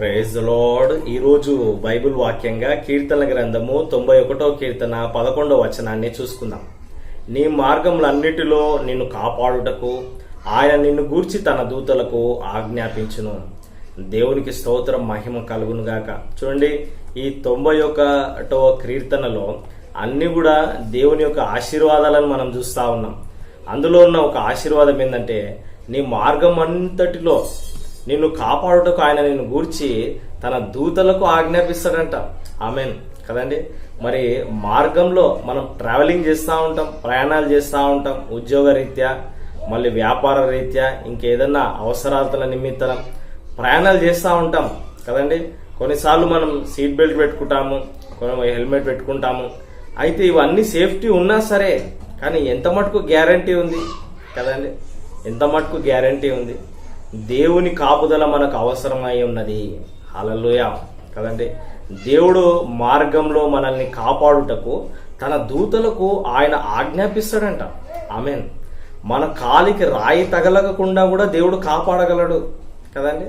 Praise lord ఈరోజు Bible వాక్యంగా కీర్తన గ్రంథము తొంభై ఒకటో కీర్తన పదకొండవ వచనాన్ని చూసుకుందాం. నీ మార్గములన్నిటిలో నిన్ను కాపాడుటకు ఆయన నిన్ను గూర్చి తన దూతలకు ఆజ్ఞాపించును. దేవునికి స్తోత్రం మహిమ కలుగును గాక. చూడండి ఈ తొంభై ఒకటో కీర్తనలో అన్ని కూడా దేవుని యొక్క ఆశీర్వాదాలను మనం చూస్తా ఉన్నాం. అందులో ఉన్న ఒక ఆశీర్వాదం ఏంటంటే నీ మార్గం అంతటిలో నిన్ను కాపాడుటకు ఆయన నిన్ను గూర్చి తన దూతలకు ఆజ్ఞాపిస్తాడంట. ఆమెన్. కదండి? మరి మార్గంలో మనం ట్రావెలింగ్ చేస్తూ ఉంటాం ప్రయాణాలు చేస్తూ ఉంటాం ఉద్యోగ రీత్యా మళ్ళీ వ్యాపార రీత్యా ఇంకేదన్నా అవసరాల నిమిత్తం ప్రయాణాలు చేస్తూ ఉంటాం. కదండి? కొన్నిసార్లు మనం సీట్ బెల్ట్ పెట్టుకుంటాము కొన్ని హెల్మెట్ పెట్టుకుంటాము. అయితే ఇవన్నీ సేఫ్టీ ఉన్నా సరే కానీ ఎంత మటుకు గ్యారంటీ ఉంది? కదండి? ఎంత మటుకు గ్యారంటీ ఉంది? దేవుని కాపుదల మనకు అవసరమై ఉన్నది. హలలుయ కదండి? దేవుడు మార్గంలో మనల్ని కాపాడుటకు తన దూతలకు ఆయన ఆజ్ఞాపిస్తాడంట. ఆమెన్. మన కాలికి రాయి తగలకుండా కూడా దేవుడు కాపాడగలడు. కదండి?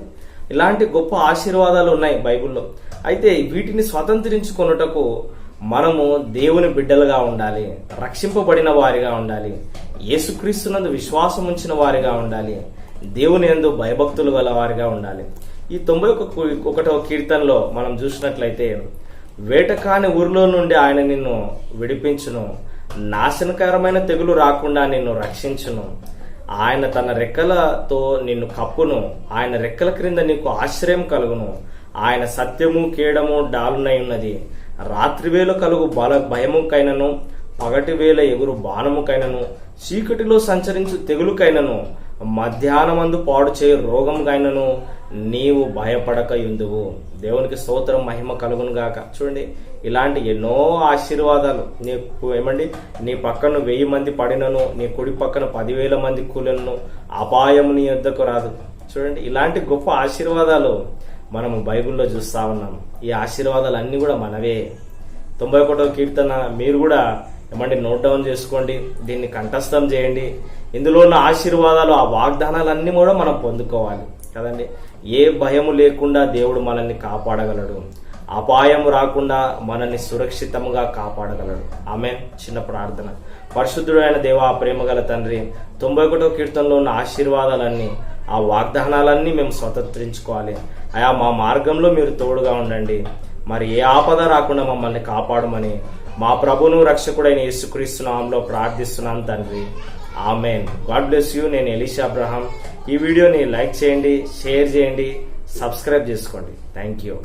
ఇలాంటి గొప్ప ఆశీర్వాదాలు ఉన్నాయి బైబిల్లో. అయితే వీటిని స్వతంత్రించుకొనుటకు మనము దేవుని బిడ్డలుగా ఉండాలి. రక్షింపబడిన వారిగా ఉండాలి. యేసుక్రీస్తునందు విశ్వాసం ఉంచిన వారిగా ఉండాలి. దేవుని ఎందు భయభక్తులు గల వారిగా ఉండాలి. ఈ తొంభై ఒక కీర్తనలో మనం చూసినట్లయితే వేటకాని ఊరిలో నుండి ఆయన నిన్ను విడిపించును. నాశనకరమైన తెగులు రాకుండా నిన్ను రక్షించును. ఆయన తన రెక్కలతో నిన్ను కప్పును. ఆయన రెక్కల క్రింద నీకు ఆశ్రయం కలుగును. ఆయన సత్యము కీడము డాలునై ఉన్నది. రాత్రివేళ కలుగు బల భయముకైనను పగటి వేళ ఎగురు బాణముకైనను చీకటిలో సంచరించు తెగులుకైనను. మధ్యాహ్నమందు పాడు చేయ గాయనను నీవు భయపడక ఎందువు దేవునికి స్తోత్రం మహిమ కలుగును గాక. చూడండి ఇలాంటి ఎన్నో ఆశీర్వాదాలు. నీకు ఏమండి? నీ పక్కన వెయ్యి మంది పడినను నీ కుడి పక్కన పదివేల మంది కూలను అపాయం నీ యొద్దకు రాదు. చూడండి ఇలాంటి గొప్ప ఆశీర్వాదాలు మనము బైబిల్లో చూస్తా ఉన్నాం. ఈ ఆశీర్వాదాలు అన్నీ కూడా మనవే. తొంభై ఒకటో కీర్తన మీరు కూడా ఏమంటే నోట్ డౌన్ చేసుకోండి దీన్ని కంఠస్థం చేయండి. ఇందులో ఉన్న ఆశీర్వాదాలు ఆ వాగ్దానాలన్నీ కూడా మనం పొందుకోవాలి. కదండి? ఏ భయము లేకుండా దేవుడు మనల్ని కాపాడగలడు. అపాయం రాకుండా మనల్ని సురక్షితంగా కాపాడగలడు. ఆమె చిన్న ప్రార్థన. పరిశుద్ధుడైన దేవా ప్రేమగల తండ్రి తొంభై ఒకటో కీర్తనలో ఉన్న ఆశీర్వాదాలన్నీ ఆ వాగ్దానాలన్నీ మేము స్వతంత్రించుకోవాలి. అయా మా మార్గంలో మీరు తోడుగా ఉండండి. మరి ఏ ఆపద రాకుండా మమ్మల్ని కాపాడమని మా ప్రభును రక్షకుడైన యేసుక్రీస్తు నామంలో ప్రార్థిస్తున్నాను తండ్రి. ఆమెన్. God bless you. నేను ఎలిషా అబ్రహాం. ఈ వీడియోని లైక్ చేయండి షేర్ చేయండి సబ్స్క్రైబ్ చేసుకోండి. Thank you.